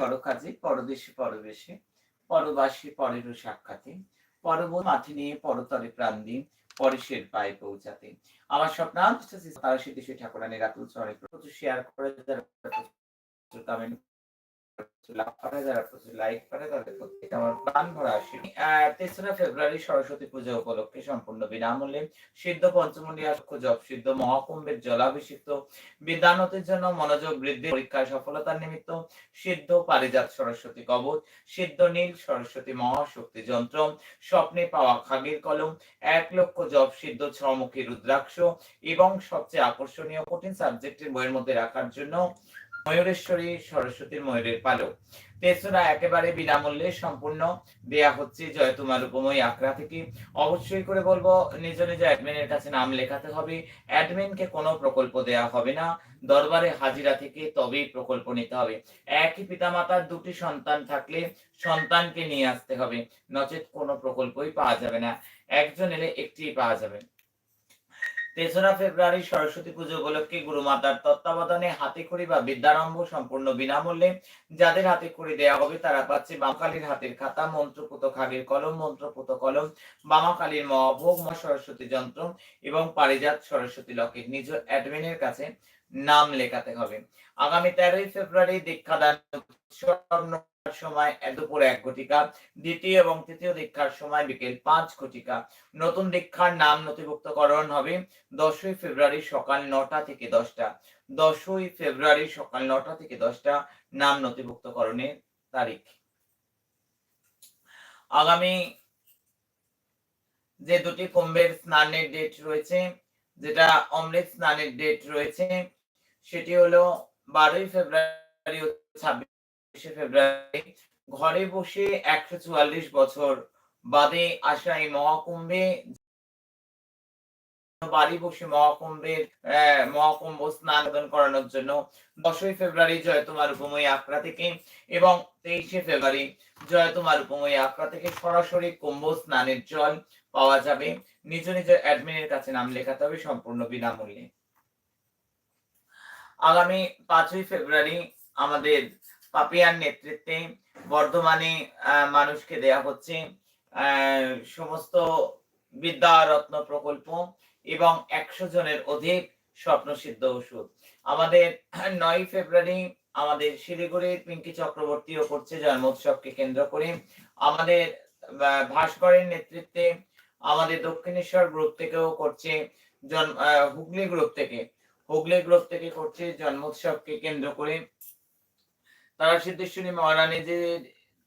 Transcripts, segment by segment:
পরকাজে, পরদেশে, পরবেশে, পরবাসী, পরেরও সাক্ষাতে, পরব মাঠে নিয়ে, পরতরে প্রাণ দিন পরেশের পায়ে পৌঁছাতে। আমার স্বপ্নান্ত তারা সিদ্ধি ঠাকুরানের রাতুল শেয়ার করে পরীক্ষায় সফলতার নিমিত্ত সিদ্ধ পারিজাত সরস্বতী কবচ, সিদ্ধ নীল সরস্বতী মহাশক্তি যন্ত্র, স্বপ্নে পাওয়া খাগের কলম, এক লক্ষ জপ সিদ্ধ ছমুখী রুদ্রাক্ষ এবং সবচেয়ে আকর্ষণীয় কঠিন সাবজেক্টের বইয়ের মধ্যে রাখার জন্য ময়ূরেশ্বরী সরস্বতীর ময়ূরের পালক। তেসরা একেবারে বিনামূল্যে সম্পূর্ণ। দেয়া হচ্ছে জয় তোমার উপময় আঁকড়া থেকে। অবশ্যই করে বলব, নিজ নিজ অ্যাডমিনের কাছে নাম লেখাতে হবে। অ্যাডমিনকে কোনো প্রকল্প দেয়া হবে না। দরবারে হাজিরা থেকে তবেই প্রকল্প নিতে হবে। একই পিতামাতার দুটি সন্তান থাকলে সন্তানকে নিয়ে আসতে হবে। নচেত কোনো প্রকল্পই পাওয়া যাবে না। একজন এলে একটি পাওয়া যাবে। তেসরা ফেব্রুয়ারি সরস্বতী পুজো উপলক্ষে গুরু মাতার তত্ত্বাবধানে হাতে খড়ি বা বিদ্যারম্ভ সম্পূর্ণ বিনামূল্যে। যাদের হাতে খড়ি দেওয়া হবে, তারা পাচ্ছে বামাকালীর হাতের খাতা, মন্ত্রপুত খাগের কলম, মন্ত্রপুত কলম, বামাকালীর মহাভোগ মা সরস্বতী যন্ত্র এবং পারিজাত সরস্বতী লকেট। নিজ অ্যাডমিনের কাছে নাম লেখাতে হবে। আগামী তেরোই ফেব্রুয়ারি দীক্ষাদান সময় দুপুর এক ঘটিকা, দ্বিতীয় এবং তৃতীয় দীক্ষার সময় বিকেল পাঁচ ঘটিকা। নতুন দীক্ষার নাম নথিভুক্তকরণ হবে দশই ফেব্রুয়ারি সকাল নটা থেকে দশটা। দশই ফেব্রুয়ারি সকাল নটা থেকে দশটা নাম নথিভুক্তকরণের তারিখ। আগামী যে দুটি কুম্ভের স্নানের ডেট রয়েছে, যেটা অমৃত স্নানের ডেট রয়েছে, সেটি হলো বারোই ফেব্রুয়ারি ছাব্বিশে ফেব্রুয়ারি, ঘরে বসে একশো চুয়াল্লিশ বছর বাদে আসা এই মহাকুম্ভে, বাড়ি বসে মহাকুম্ভের মহাকুম্ভ স্নান করানোর জন্য দশই ফেব্রুয়ারি জয় তোমার উপময় আখড়া থেকে এবং তেইশে ফেব্রুয়ারি জয় তোমার উপময় আখড়া থেকে সরাসরি কুম্ভ স্নানের জল পাওয়া যাবে। নিজ নিজ অ্যাডমিনের কাছে নাম লেখাতে হবে সম্পূর্ণ বিনামূল্যে। আগামী পাঁচই ফেব্রুয়ারি আমাদের পাপিয়ার নেতৃত্বে বর্ধমানে মানুষকে দেয়া হচ্ছে সমস্ত বিদ্যা রত্ন প্রকল্প এবং একশো জনের অধিক স্বপ্ন সিদ্ধ ওষুধ। আমাদের নয় ফেব্রুয়ারি আমাদের শিলিগুড়ির পিঙ্কি চক্রবর্তীও করছে জন্মোৎসবকে কেন্দ্র করে। আমাদের ভাস্করের নেতৃত্বে আমাদের দক্ষিণেশ্বর গ্রুপ থেকেও করছে হুগলি গ্রুপ থেকে। হুগলি গ্রুপ থেকে করছে জন্মোৎসবকে কেন্দ্র করে। তারা সিদ্ধেশ্বরী মহারানীদের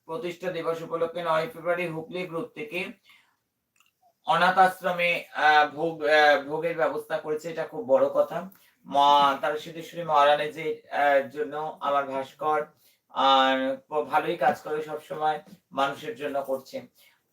প্রতিষ্ঠা দিবস উপলক্ষে নয় ফেব্রুয়ারি হুগলি গ্রুপ থেকে অনাথ আশ্রমে ভোগ ভোগের ব্যবস্থা করেছে এটা খুব বড় কথা মা তারা সিদ্ধেশ্বরী মহারানীদের জন্য আমার ভাস্কর আর ভালোই কাজ করে সব সময় মানুষের জন্য করছে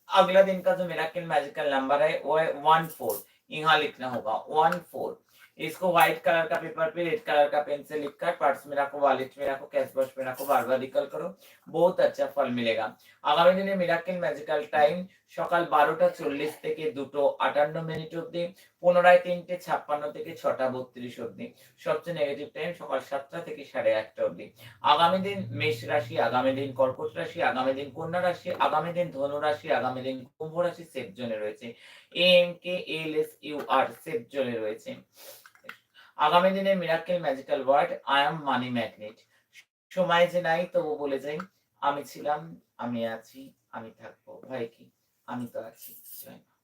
अगला दिन का जो मेराकिल मैजिकल नंबर है वो है वन फोर यहाँ लिखना होगा वन फोर यहाँ इसको व्हाइट कलर का पेपर पे रेड कलर का पेन से लिखकर पर्स में रखो वॉलेट में रखो कैश बॉक्स में रखो बार बार निकल करो बहुत अच्छा फल मिलेगा আগামী দিনে মিরাকেল ম্যাজিক্যাল টাইম সকাল বারোটা চল্লিশ থেকে দুটো আটান্ন মিনিট অব্দি পুনরায় তিনটে ছাপ্পান্ন থেকে ছটা বত্রিশ অব্দি সবচেয়ে নেগেটিভ টাইম সকাল সাতটা থেকে সাড়ে আটটা অব্দি আগামী দিন মেষ রাশি আগামী দিন কর্কট রাশি আগামী দিন কন্যা রাশি আগামী দিন ধনু রাশি আগামী দিন কুম্ভ রাশি সেফ জোনে রয়েছে M K L S U R safe জোনে রয়েছে আগামী দিনে miracle magical word, I am money magnet. সময় যে নাই, তবু বলে যাই, আমি ছিলাম, আমি আছি, আমি থাকব। ভাই কি? আমি তো আছি, জয়